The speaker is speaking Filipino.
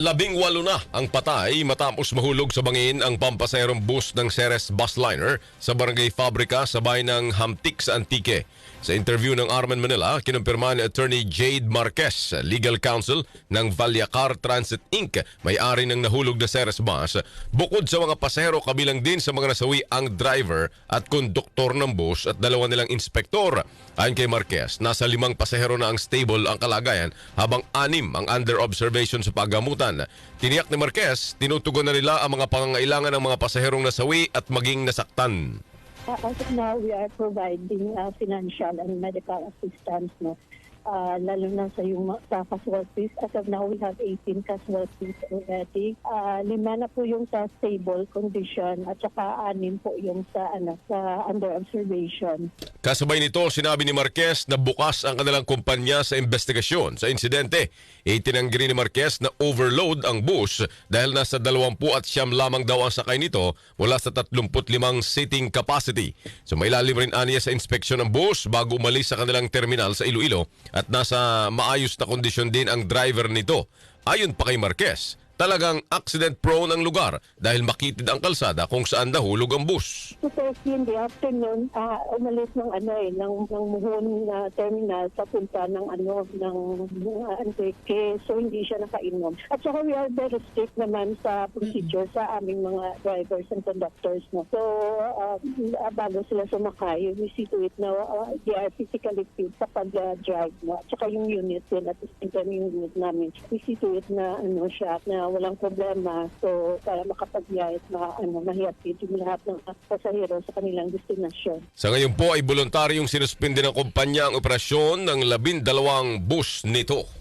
Labing walo na ang patay matapos mahulog sa bangin ang pampaserong bus ng Ceres Busliner sa Barangay Fabrica sa bayan ng Hamtik sa Antique. Sa interview ng Arman Manila, kinumpirma ni Attorney Jade Marquez, legal counsel ng Valyacar Transit Inc., may-ari ng nahulog na Ceres bus. Bukod sa mga pasahero, kabilang din sa mga nasawi ang driver at konduktor ng bus at dalawa nilang inspektor. Ayon kay Marquez, nasa limang pasahero na ang stable ang kalagayan habang anim ang under observation sa paggamutan. Tiniyak ni Marquez, tinutugon na nila ang mga pangangailangan ng mga pasaherong nasawi at maging nasaktan. Uh, as of now, we are providing uh, financial and medical assistance, no? Uh, lalo na sa yung sa casualties. As of now, we have 18 casualties already. Uh, lima na po yung sa stable condition at saka anim po yung sa, ano, sa under observation. Kasabay nito, sinabi ni Marquez na bukas ang kanilang kumpanya sa investigasyon sa insidente. Itinanggi ni Marquez na overload ang bus dahil nasa 20 at siyam lamang daw ang sakay nito mula sa 35 seating capacity. So may lalim rin aniya sa inspeksyon ng bus bago umalis sa kanilang terminal sa Iloilo at nasa maayos na kondisyon din ang driver nito. Ayon pa kay Marquez, talagang accident prone ang lugar dahil makitid ang kalsada kung saan nahulog ang bus. So Thursday in the afternoon, ah, umalis ng ano eh, ng, ng Muhon na terminal sa punta ng ano, ng uh, Antique. So hindi siya nakainom. At saka we are very strict naman sa procedure sa aming mga drivers and conductors. No? So uh, ah, bago sila sumakay, we see to it na ah, they are physically fit sa pag-drive. No? At saka yung unit din, at the same time yung unit namin, we see to it na ano siya, na walang problema. So para makapag-drive, ma, ano, mahihatid yung lahat ng pasahero sa kanilang destinasyon. Sa ngayon po ay voluntaryong sinuspindi ng kumpanya ang operasyon ng labindalawang bus nito.